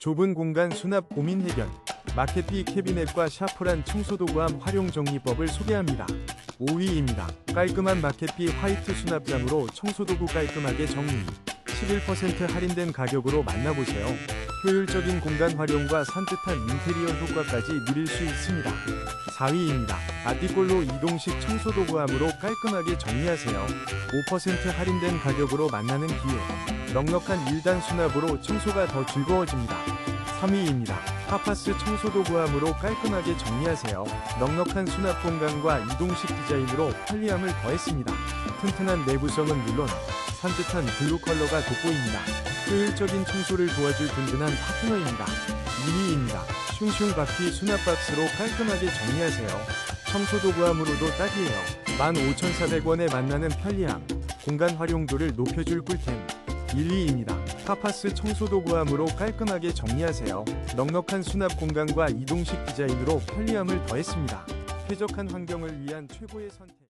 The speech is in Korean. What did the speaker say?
좁은 공간 수납 고민 해결. 마켓비 캐비넷과 샤프란 청소도구함 활용 정리법을 소개합니다. 5위입니다. 깔끔한 마켓비 화이트 수납장으로 청소도구 깔끔하게 정리. 11% 할인된 가격으로 만나보세요. 효율적인 공간 활용과 산뜻한 인테리어 효과까지 누릴 수 있습니다. 4위입니다. 아띠꼴로 이동식 청소도구함으로 깔끔하게 정리하세요. 5% 할인된 가격으로 만나는 기회. 넉넉한 1단 수납으로 청소가 더 즐거워집니다. 3위입니다. 파파스 청소도구함으로 깔끔하게 정리하세요. 넉넉한 수납 공간과 이동식 디자인으로 편리함을 더했습니다. 튼튼한 내구성은 물론 산뜻한 블루 컬러가 돋보입니다. 효율적인 청소를 도와줄 든든한 파트너입니다. 2위입니다. 슝슝 바퀴 수납 박스로 깔끔하게 정리하세요. 청소도구함으로도 딱이에요. 15,400원에 만나는 편리함, 공간 활용도를 높여줄 꿀템. 1위입니다. 파파스 청소도구함으로 깔끔하게 정리하세요. 넉넉한 수납 공간과 이동식 디자인으로 편리함을 더했습니다. 쾌적한 환경을 위한 최고의 선택.